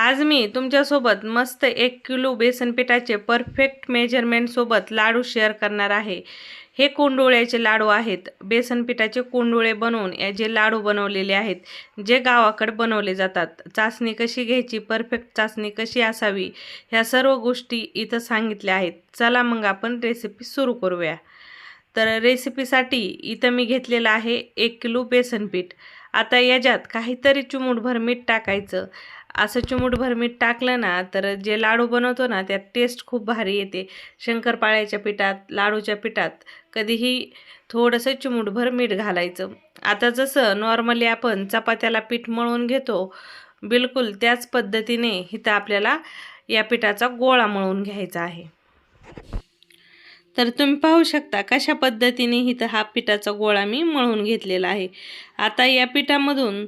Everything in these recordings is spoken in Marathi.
आज मी तुमच्यासोबत मस्त एक किलो बेसन पिठाचे परफेक्ट मेजरमेंटसोबत लाडू शेअर करणार आहे. हे कोंडोळ्याचे लाडू आहेत. बेसन पिठाचे कोंडोळे बनवून या जे लाडू बनवलेले आहेत जे गावाकडे बनवले जातात चाचणी कशी घ्यायची परफेक्ट चाचणी कशी असावी ह्या सर्व गोष्टी इथं सांगितल्या आहेत. चला मग आपण रेसिपी सुरू करूया. तर रेसिपीसाठी इथं मी घेतलेलं आहे एक किलो बेसन पीठ. आता याच्यात काहीतरी चिमूटभर मीठ टाकायचं. असं चिमूटभर मीठ टाकलं ना तर जे लाडू बनवतो ना त्यात टेस्ट खूप भारी येते. शंकरपाळ्याच्या पिठात लाडूच्या पिठात कधीही थोडंसं चिमूटभर मीठ घालायचं. आता जसं नॉर्मली आपण चपात्याला पीठ मळून घेतो बिलकुल त्याच पद्धतीने इथं आपल्याला या पिठाचा गोळा मळून घ्यायचा आहे. तर तुम्ही पाहू शकता कशा पद्धतीने इथं हा पिठाचा गोळा मी मळून घेतलेला आहे. आता या पिठामधून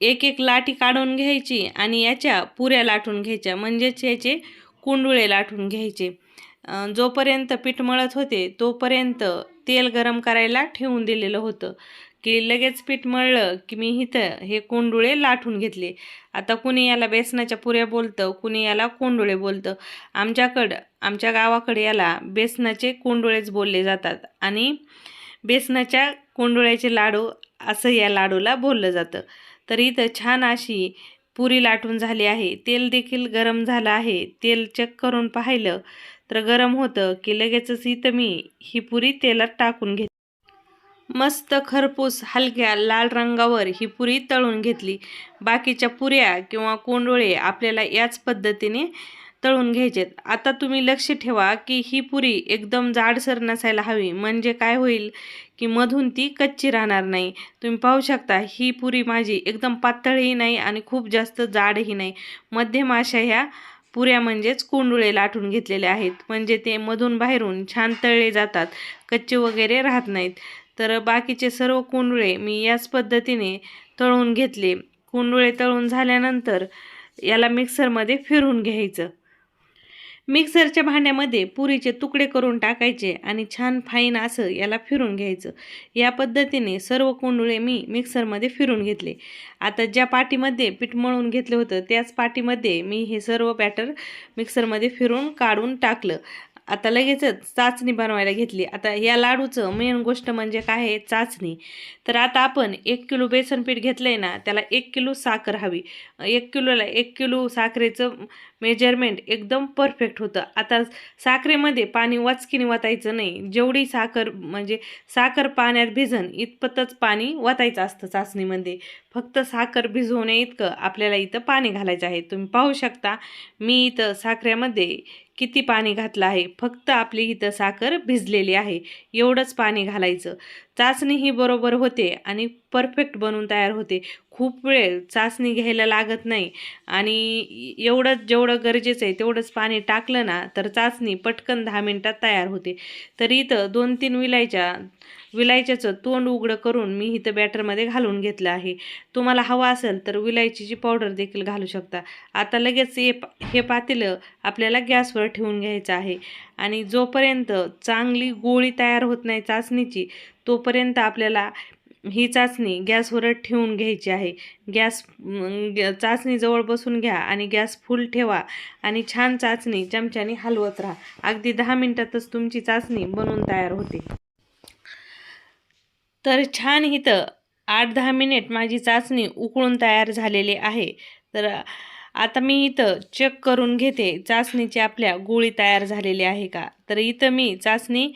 एक एक लाटी काढून घ्यायची आणि याच्या पुऱ्या लाटून घ्यायच्या. म्हणजेच याचे कुंडुळे लाटून घ्यायचे. जोपर्यंत पीठ मळत होते तोपर्यंत तेल गरम करायला ठेवून दिलेलं होतं. की लगेच पीठ मळलं की मी इथं हे कोंडुळे लाटून घेतले. आता कुणी याला बेसनाच्या पुऱ्या बोलतं कुणी याला कोंडुळे बोलतं. आमच्याकडं आमच्या गावाकडे याला बेसनाचे कोंडुळेच बोलले जातात आणि बेसनाच्या कोंडुळ्याचे लाडू असं या लाडूला बोललं जातं. तर इथं छान अशी पुरी लाटून झाली आहे. तेल देखील गरम झालं आहे. तेल चेक करून पाहिलं तर गरम होतं की लगेचच इथं मी ही पुरी तेलात टाकून घेतली मस्त खरपूस हलक्या लाल रंगावर ही पुरी तळून घेतली. बाकीच्या पुऱ्या किंवा कोंडोळे आपल्याला याच पद्धतीने तळून घ्यायचेत. आता तुम्ही लक्ष ठेवा की ही पुरी एकदम जाडसर नसायला हवी. म्हणजे काय होईल की मधून ती कच्ची राहणार नाही. तुम्ही पाहू शकता ही पुरी माझी एकदम पातळही नाही आणि खूप जास्त जाडही नाही. मध्यम अशा ह्या पुऱ्या म्हणजेच कोंडुळे लाटून घेतलेले आहेत. म्हणजे ते मधून बाहेरून छान तळले जातात. कच्चे वगैरे राहत नाहीत. तर बाकीचे सर्व कोंडुळे मी याच पद्धतीने तळून घेतले. कोंडुळे तळून झाल्यानंतर याला मिक्सरमध्ये फिरून घ्यायचं. मिक्सरच्या भांड्यामध्ये पुरीचे तुकडे करून टाकायचे आणि छान फाईन असं याला फिरून घ्यायचं. या पद्धतीने सर्व कोंडुळे मी मिक्सरमध्ये फिरून घेतले. आता ज्या पाटीमध्ये पीठ मळून घेतलं होतं त्याच पाटीमध्ये मी हे सर्व बॅटर मिक्सरमध्ये फिरून काढून टाकलं. आता लगेचच चाचणी बनवायला घेतली. आता या लाडूचं मेन गोष्ट म्हणजे काय आहे? चाचणी. तर आता आपण एक किलो बेसन पीठ घेतलं आहे ना त्याला एक किलो साखर हवी. एक किलोला एक किलो साखरेचं मेजरमेंट एकदम परफेक्ट होतं. आता साखरेमध्ये पाणी वाचकीने वाचायचं नाही. जेवढी साखर म्हणजे साखर पाण्यात भिजन इतपतच पाणी वाचायचं असतं चाचणीमध्ये. फक्त साखर भिजवणे इतकं आपल्याला इथं पाणी घालायचं आहे. तुम्ही पाहू शकता मी इथं साखरेमध्ये किती पाणी घातलं आहे. फक्त आपली इथं साखर भिजलेली आहे. एवढंच पाणी घालायचं. चाचणी ही बरोबर होते आणि परफेक्ट बनून तयार होते. खूप वेळ चाचणी घ्यायला लागत नाही आणि एवढंच जेवढं गरजेचं आहे तेवढंच पाणी टाकलं ना तर चाचणी पटकन दहा मिनटात तयार होते. तर इथं दोन तीन विलायच्या विलायच्याचं तोंड उघडं करून मी इथं बॅटरमध्ये घालून घेतलं आहे. तुम्हाला हवा असेल तर विलायचीची पावडर देखील घालू शकता. आता लगेच हे पा हे पातेलं आपल्याला गॅसवर ठेवून घ्यायचं आहे. आणि जोपर्यंत चांगली गोळी तयार होत नाही चाचणीची तोपर्यंत आपल्याला ही चाचणी गॅसवर ठेवून घ्यायची आहे. गॅस चाचणी जवळ बसून घ्या आणि गॅस फुल ठेवा आणि छान चाचणी चमच्याने हलवत राहा. अगदी दहा मिनटातच तुमची चाचणी बनवून तयार होते. तर छान इथं आठ दहा मिनिट माझी चाचणी उकळून तयार झालेली आहे. तर आता मी इथं चेक करून घेते. चाचणीची आपल्या गोळी तयार झालेली आहे का? तर इथं मी चाचणी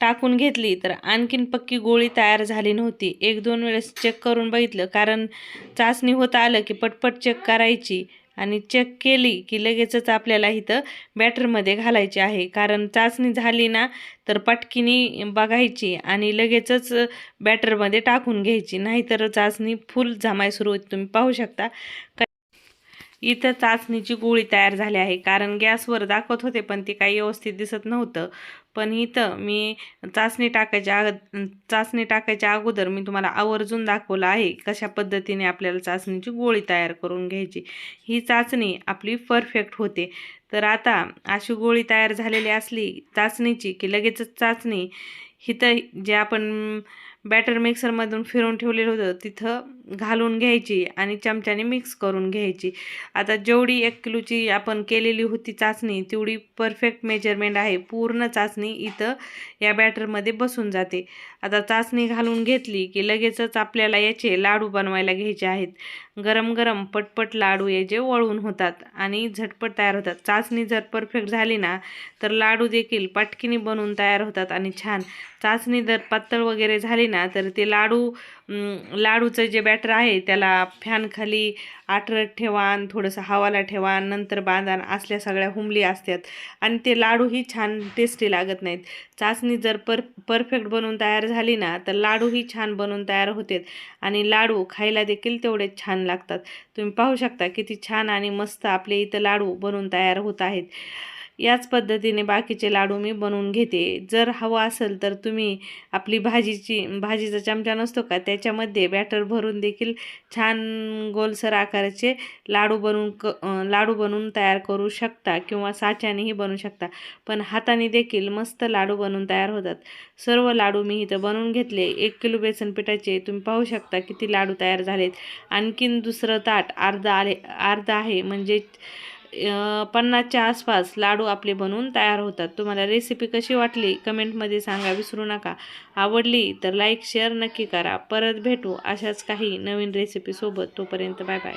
टाकून घेतली तर आणखीन पक्की गोळी तयार झाली नव्हती. एक दोन वेळेस चेक करून बघितलं कारण चाचणी होता आलं की पटपट चेक करायची. आणि चेक केली की लगेचच आपल्याला इथं बॅटरमध्ये घालायची आहे. कारण चाचणी झाली ना तर पटकिनी बघायची आणि लगेचच बॅटरमध्ये टाकून घ्यायची. नाहीतर चाचणी फुल जमाय सुरू होती तुम्ही पाहू शकता. इथं चाचणीची गोळी तयार झाली आहे. कारण गॅसवर दाखवत होते पण ते काही व्यवस्थित दिसत नव्हतं. पण इथं मी चाचणी टाकायच्या अग चाचणी टाकायच्या अगोदर मी तुम्हाला आवर्जून दाखवलं आहे कशा पद्धतीने आपल्याला चाचणीची गोळी तयार करून घ्यायची. ही चाचणी आपली परफेक्ट होते. तर आता अशी गोळी तयार झालेली असली चाचणीची की लगेचच चाचणी इथं जे आपण बॅटर मिक्सरमधून फिरून ठेवलेलं होतं तिथं घालून घ्यायची आणि चमच्याने मिक्स करून घ्यायची. आता जेवढी एक किलोची आपण केलेली होती चाचणी तेवढी परफेक्ट मेजरमेंट आहे. पूर्ण चाचणी इथं या बॅटरमध्ये बसून जाते. आता चाचणी घालून घेतली की लगेचच आपल्याला याचे लाडू बनवायला घ्यायचे आहेत. गरम गरम पटपट लाडू याचे वळून होतात आणि झटपट तयार होतात. चाचणी जर परफेक्ट झाली ना तर लाडू देखील पाटकिनी बनवून तयार होतात आणि छान. चाचणी जर पातळ वगैरे झाली ना तर ते लाडू लाडूचं जे बॅटर आहे त्याला फॅनखाली आटरत आठरट ठेवा थोडंसं हवाला ठेवा नंतर बांधान असल्या सगळ्या हुमली असतात. आणि ते लाडूही छान टेस्टी लागत नाहीत. चाचणी जर पर परफेक्ट बनवून तयार झाली ना तर लाडूही छान बनवून तयार होतात. आणि लाडू खायला देखील तेवढे छान लागतात. तुम्ही पाहू शकता किती छान आणि मस्त आपले इथं लाडू बनवून तयार होत आहेत. याच पद्धतीने बाकीचे लाडू मी बनवून घेते. जर हवं असेल तर तुम्ही आपली भाजीची भाजीचा चमचा नसतो का त्याच्यामध्ये बॅटर भरून देखील छान गोलसर आकाराचे लाडू बनवून क लाडू बनवून तयार करू शकता किंवा साच्यानेही बनवू शकता. पण हाताने देखील मस्त लाडू बनवून तयार होतात. सर्व लाडू मी इथं बनवून घेतले. एक किलो बेसन पिठाचे तुम्ही पाहू शकता किती लाडू तयार झालेत. आणखीन दुसरं ताट अर्धा आले अर्धा आहे. म्हणजे पन्नासच्या आसपास लाडू आपले बनवून तयार होतात. तुम्हाला रेसिपी कशी वाटली कमेंटमध्ये सांगा विसरू नका. आवडली तर लाईक शेअर नक्की करा. परत भेटू अशाच काही नवीन रेसिपीसोबत तोपर्यंत बाय बाय